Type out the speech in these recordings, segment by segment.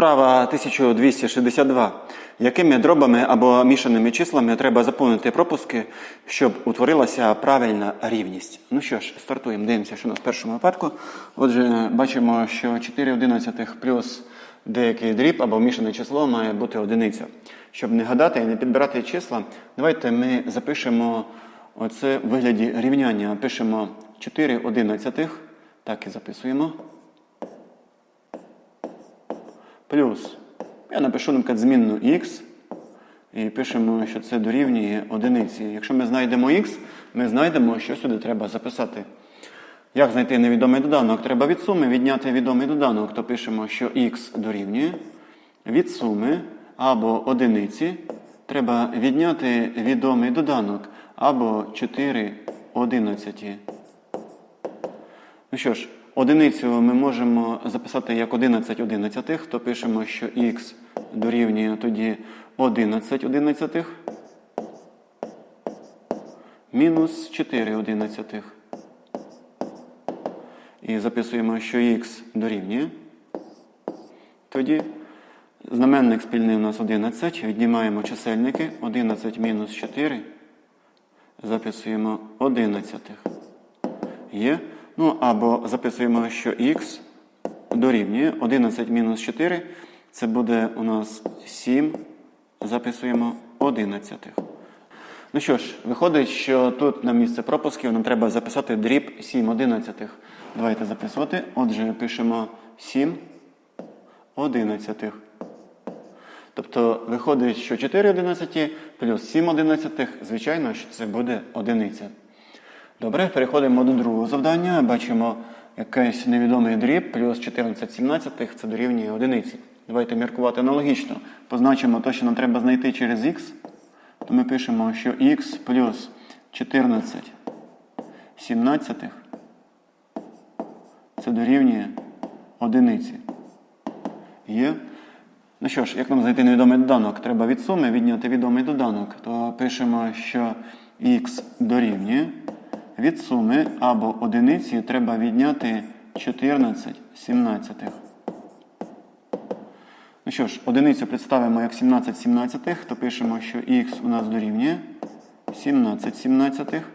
Вправа 1262. Якими дробами або мішаними числами треба заповнити пропуски, щоб утворилася правильна рівність? Ну що ж, стартуємо. Дивимося, що у нас в першому випадку. Отже, бачимо, що 4 одинадцятих плюс деякий дріб або мішане число має бути одиниця. Щоб не гадати і не підбирати числа, давайте ми запишемо оце в вигляді рівняння. Пишемо 4 одинадцятих, так і записуємо. Плюс. Я напишу, наприклад, змінну x. І пишемо, що це дорівнює одиниці. Якщо ми знайдемо x, ми знайдемо, що сюди треба записати. Як знайти невідомий доданок? Треба від суми відняти відомий доданок. То пишемо, що x дорівнює. Від суми або одиниці треба відняти відомий доданок або 4 одинадцяті. Ну що ж, одиницю ми можемо записати як 11 одинадцятих, то пишемо, що х дорівнює тоді 11 одинадцятих мінус 4 одинадцятих. І записуємо, що х дорівнює. Тоді знаменник спільний у нас 11. Віднімаємо чисельники. 11 мінус 4. Записуємо 11. Є. Ну або записуємо, що х дорівнює 11 мінус 4. Це буде у нас 7. Записуємо 11. Ну що ж, виходить, що тут на місце пропусків нам треба записати дріб 7 одинадцятих. Давайте записувати. Отже, пишемо 7 одинадцятих. Тобто виходить, що 4 одинадцяті плюс 7 одинадцятих, звичайно, що це буде одиниця. Добре, переходимо до другого завдання. Бачимо якийсь невідомий дріб плюс 14 сімнадцятих, це дорівнює одиниці. Давайте міркувати аналогічно. Позначимо те, що нам треба знайти через х. То ми пишемо, що х плюс 14 сімнадцятих це дорівнює одиниці. Є. Ну що ж, як нам знайти невідомий доданок? Треба від суми відняти відомий доданок. То пишемо, що х дорівнює. Від суми або одиниці треба відняти 14 сімнадцятих. Ну що ж, одиницю представимо як 17 сімнадцятих, то пишемо, що х у нас дорівнює 17 сімнадцятих.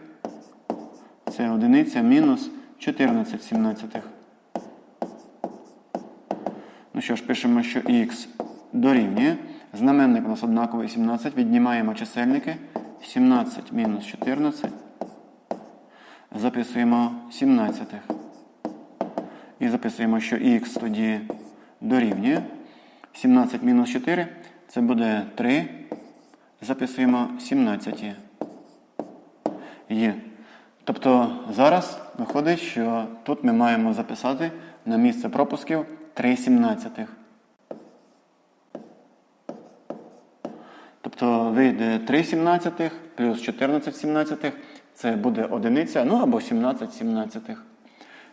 Це одиниця мінус 14 сімнадцятих. Ну що ж, пишемо, що х дорівнює. Знаменник у нас однаковий 17. Віднімаємо чисельники. 17 мінус 14. Записуємо 17. І записуємо, що х тоді дорівнює. 17 мінус 4 це буде 3. Записуємо 17. Є. Тобто зараз виходить, що тут ми маємо записати на місце пропусків 3 сімнадцятих. Тобто вийде 3 сімнадцятих плюс 14 сімнадцятих. Це буде одиниця, ну або 17 сімнадцятих.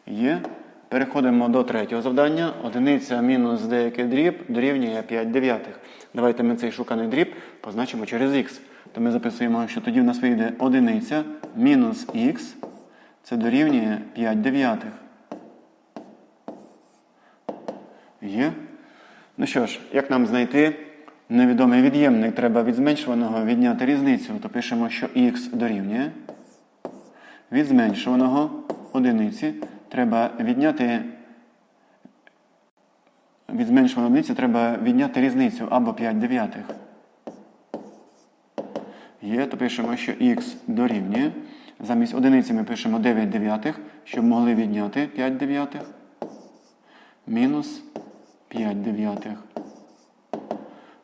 Є. Переходимо до третього завдання. Одиниця мінус деякий дріб дорівнює 5 дев'ятих. Давайте ми цей шуканий дріб позначимо через х. То ми записуємо, що тоді в нас вийде одиниця мінус х. Це дорівнює 5 дев'ятих. Є. Ну що ж, як нам знайти невідомий від'ємник? Треба від зменшуваного відняти різницю. То пишемо, що х дорівнює. Від зменшуваного одиниці треба відняти. Від зменшуваної одиниці треба відняти різницю або 5 дев'ятих. Є, то пишемо, що х дорівнює. Замість одиниці ми пишемо 9 дев'ятих, щоб могли відняти 5 дев'ятих. Мінус 5 дев'ятих.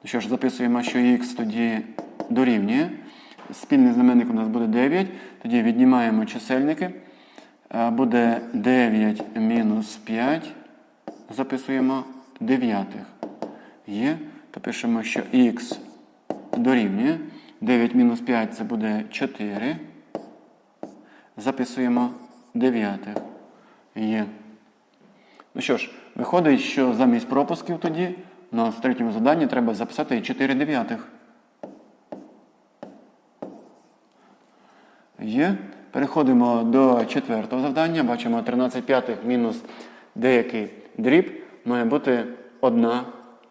Ну що ж, записуємо, що х тоді дорівнює. Спільний знаменник у нас буде 9. Тоді віднімаємо чисельники. Е, Буде 9 мінус 5. Записуємо дев'ятих. Є. То пишемо, що х дорівнює. 9 мінус 5 це буде 4. Записуємо дев'ятих. Є. Ну що ж, виходить, що замість пропусків тоді в третьому заданні треба записати 4 дев'ятих. Є. Переходимо до четвертого завдання. Бачимо 13 п'ятих мінус деякий дріб має бути одна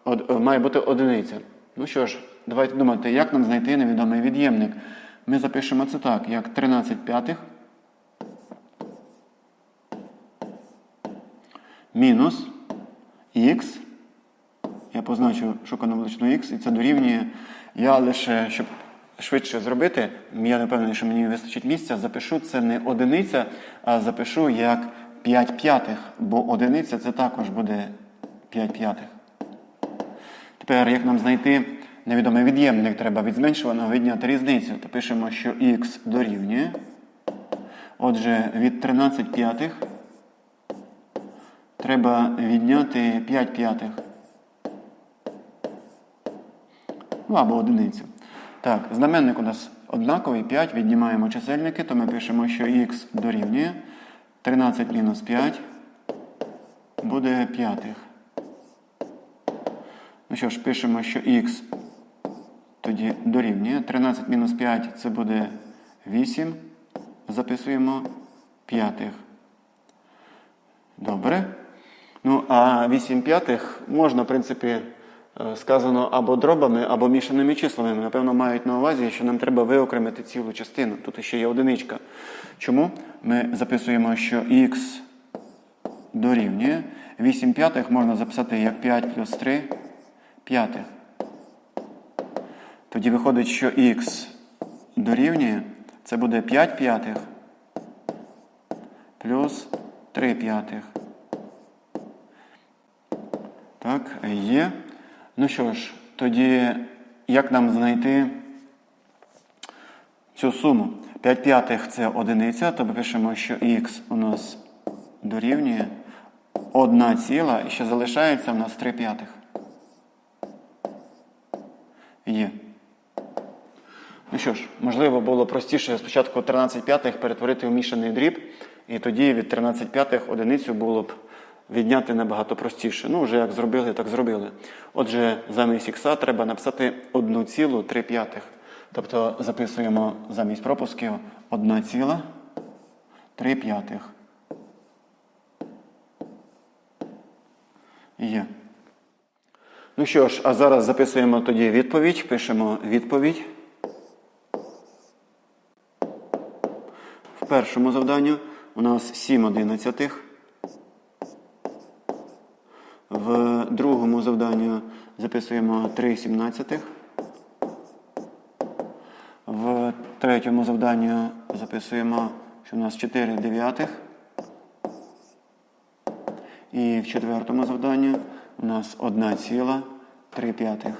од- е, має бути одиниця. Ну що ж, давайте думати, як нам знайти невідомий від'ємник. Ми запишемо це так, як 13 п'ятих мінус х. Я позначу шукану величину х, і це дорівнює. Я лише, щоб швидше зробити, я не впевнений, що мені вистачить місця, запишу це не одиниця, а запишу як 5 п'ятих, бо одиниця це також буде 5 п'ятих. Тепер, як нам знайти невідомий від'ємник, треба від зменшуваного відняти різницю. То пишемо, що х дорівнює. Отже, від 13 п'ятих треба відняти 5 п'ятих. Ну або одиницю. Так, знаменник у нас однаковий, 5, віднімаємо чисельники, то ми пишемо, що х дорівнює 13 мінус 5 буде п'ятих. Ну що ж, пишемо, що х тоді дорівнює. 13 мінус 5 це буде 8. Записуємо п'ятих. Добре. Ну, а 8 п'ятих можна, в принципі, сказано або дробами, або мішаними числами. Напевно, мають на увазі, що нам треба виокремити цілу частину. Тут ще є одиничка. Чому? Ми записуємо, що х дорівнює. 8 п'ятих можна записати як 5 плюс 3 п'ятих. Тоді виходить, що х дорівнює, це буде 5 п'ятих плюс 3 п'ятих. Так, є. Ну що ж, тоді як нам знайти цю суму? 5 п'ятих це одиниця, то пишемо, що х у нас дорівнює 1 ціла, і ще залишається у нас 3 п'ятих. Є. Ну що ж, можливо, було простіше спочатку 13 п'ятих перетворити в мішаний дріб, і тоді від 13 п'ятих одиницю було б відняти набагато простіше. Ну, вже як зробили, так зробили. Отже, замість х треба написати 1,3 п'ятих. Тобто записуємо замість пропусків 1,3 п'ятих. Є. Ну що ж, а зараз записуємо тоді відповідь. Пишемо відповідь. В першому завданні у нас 7 одинадцятих. В другому записуємо 3 сімнадцятих. В третьому завданні записуємо, що у нас 4 дев'ятих. І в четвертому завданні у нас 1,3 п'ятих.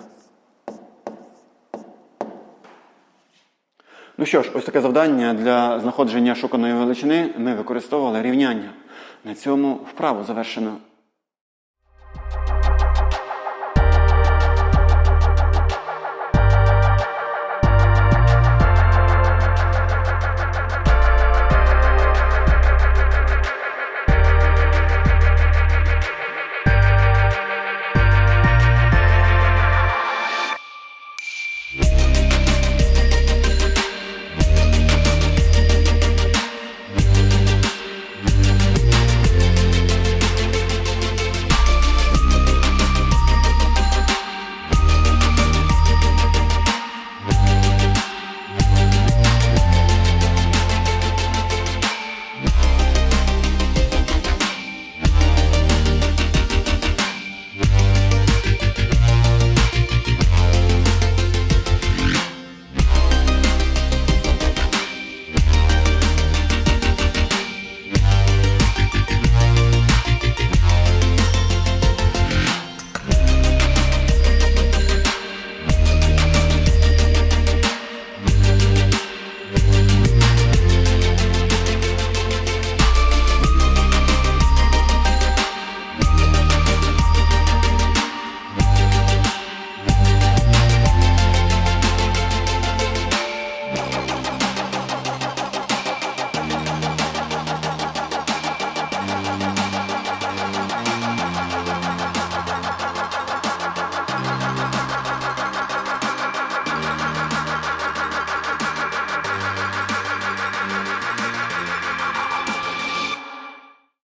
Ну що ж, ось таке завдання для знаходження шуканої величини ми використовували рівняння. На цьому вправу завершено.